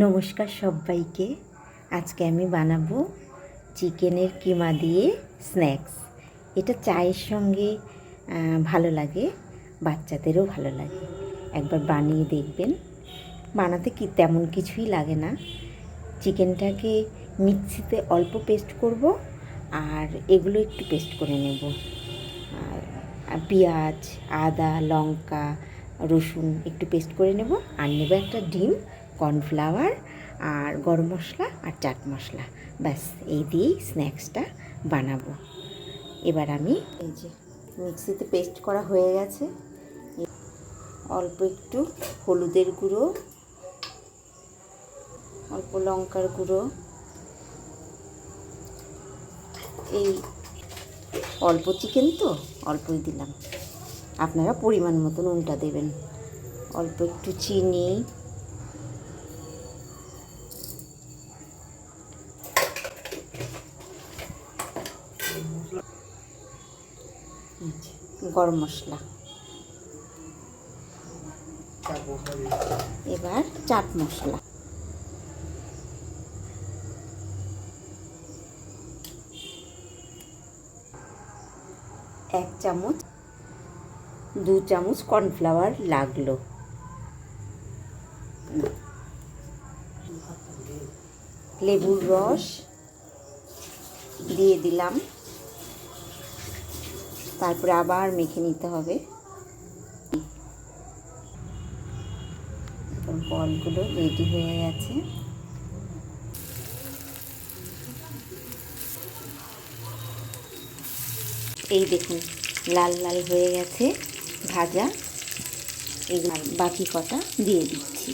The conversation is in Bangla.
নমস্কার সবাইকে। আজকে আমি বানাবো চিকেনের কিমা দিয়ে স্ন্যাক্স। এটা চায়ের সঙ্গে ভালো লাগে, বাচ্চাদেরও ভালো লাগে। একবার বানিয়ে দেখবেন। বানাতে কি তেমন কিছুই লাগে না। চিকেনটাকে মিক্সিতে অল্প পেস্ট করব আর এগুলো একটু পেস্ট করে নেব। আর পেঁয়াজ, আদা, লঙ্কা, রসুন একটু পেস্ট করে নেব। আর নেব একটা ডিম কর্নফ্লাওয়ার আর গরম মশলা আর চাট মশলা। ব্যাস, এই দিয়েই স্ন্যাক্সটা বানাবো। এবার আমি এই যে মিক্সিতে পেস্ট করা হয়ে গেছে। অল্প একটু হলুদের গুঁড়ো, অল্প লঙ্কার গুঁড়ো, এই অল্প চিকেন তো, অল্পই দিলাম। আপনারা পরিমাণ মতন নুনটা দেবেন। অল্প একটু চিনি গরম মশলা। এবার চাট মশলা। এক চামচ, দু চামচ কর্নফ্লাওয়ার লাগল। লেবুর রস দিয়ে দিলাম। তারপরে আবার মেখে নিতে হবে। বলগুলো রেডি হয়ে গেছে। এই দেখুন, লাল লাল হয়ে গেছে ভাজা। এই বাকি কটা দিয়ে দিচ্ছি।